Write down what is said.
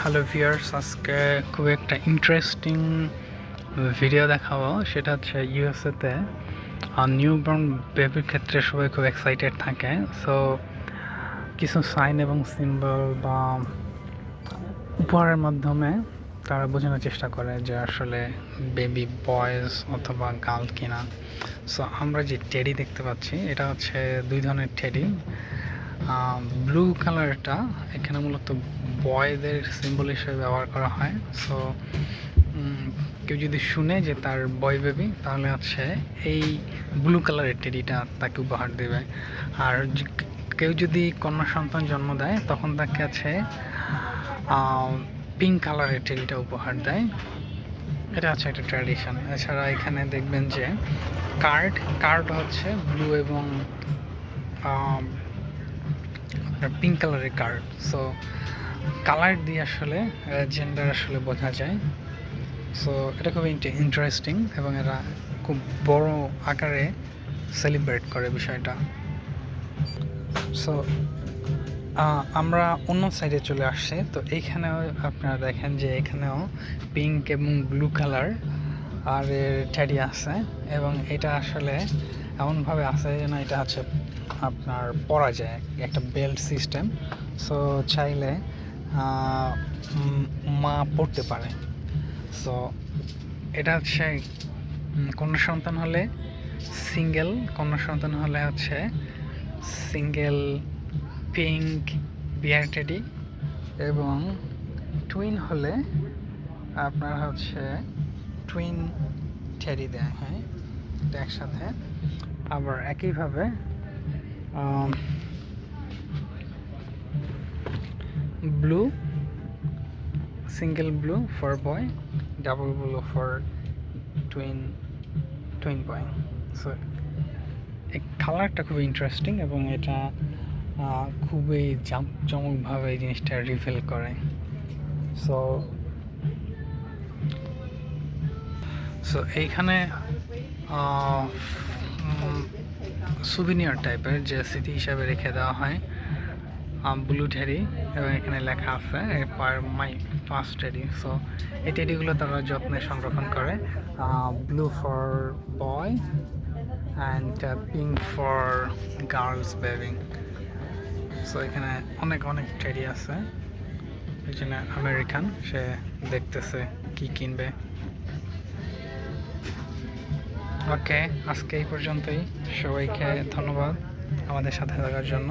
Hello viewers আজকে খুব একটা ইন্টারেস্টিং ভিডিও দেখাবো। সেটা হচ্ছে ইউএসএতে নিউ বর্ন বেবির ক্ষেত্রে সবাই খুব এক্সাইটেড থাকে। সো কিছু সাইন এবং সিম্বল বা উপহারের মাধ্যমে তারা বোঝানোর চেষ্টা করে যে আসলে বেবি বয়েজ অথবা গার্ল কিনা। সো আমরা যে টেডি দেখতে পাচ্ছি, এটা হচ্ছে দুই ধরনের টেডি ব্লু কালারটা এখানে মূলত বয়দের সিম্বল হিসেবে ব্যবহার করা হয়। সো কেউ যদি শুনে যে তার বয় বেবি তাহলে হচ্ছে এই ব্লু কালারের টেডিটা তাকে উপহার দেবে। আর কেউ যদি কন্যা সন্তান জন্ম দেয়, তখন তাকে আছে পিঙ্ক কালারের টেডিটা উপহার দেয়। এটা হচ্ছে একটা ট্র্যাডিশন এছাড়া এখানে দেখবেন যে কার্ড কার্ড হচ্ছে ব্লু এবং পিঙ্ক কালারের কার্ড সো কালার দিয়ে আসলে জেন্ডার আসলে বোঝা যায়। সো এটা খুব ইন্টারেস্টিং এবং এরা খুব বড় আকারে সেলিব্রেট করে বিষয়টা। সো আমরা অন্য সাইডে চলে আসছি। তো এইখানেও আপনারা দেখেন যে এখানেও পিঙ্ক এবং ব্লু কালার আর টেডি আছে এবং এটা আসলে এমনভাবে আছে যে না, এটা হচ্ছে আপনার পরা যায় একটা বেল্ট সিস্টেম। সো চাইলে মা পড়তে পারে। সো এটা হচ্ছে কন্যা সন্তান হলে সিঙ্গেল, কন্যা সন্তান হলে হচ্ছে সিঙ্গেল, পিঙ্ক বিয়ার টেডি এবং টুইন হলে আপনার হচ্ছে টুইন টেডি দেয় হ্যাঁ। এটা একসাথে। আবার একইভাবে blue single blue for boy double blue for twin twin boy so এই কালারটা খুবই ইন্টারেস্টিং এবং এটা খুবই জাঁকজমকভাবে এই জিনিসটা রিফিল করে। সো সো এইখানে সুভিনিয়র টাইপের যে স্মৃতি হিসাবে রেখে দেওয়া হয় ব্লু টেডি এবং এখানে লেখা আছে per my first teddy so এই টেডিগুলো তারা যত্নে সংরক্ষণ করে blue for boy and pink for girls বেবিং so এখানে অনেক অনেক টেডি আছে। এখানে আমেরিকান সে দেখতেছে কি কিনবে। ওকে আজকে এই পর্যন্তই। সবাইকে ধন্যবাদ আমাদের সাথে থাকার জন্য।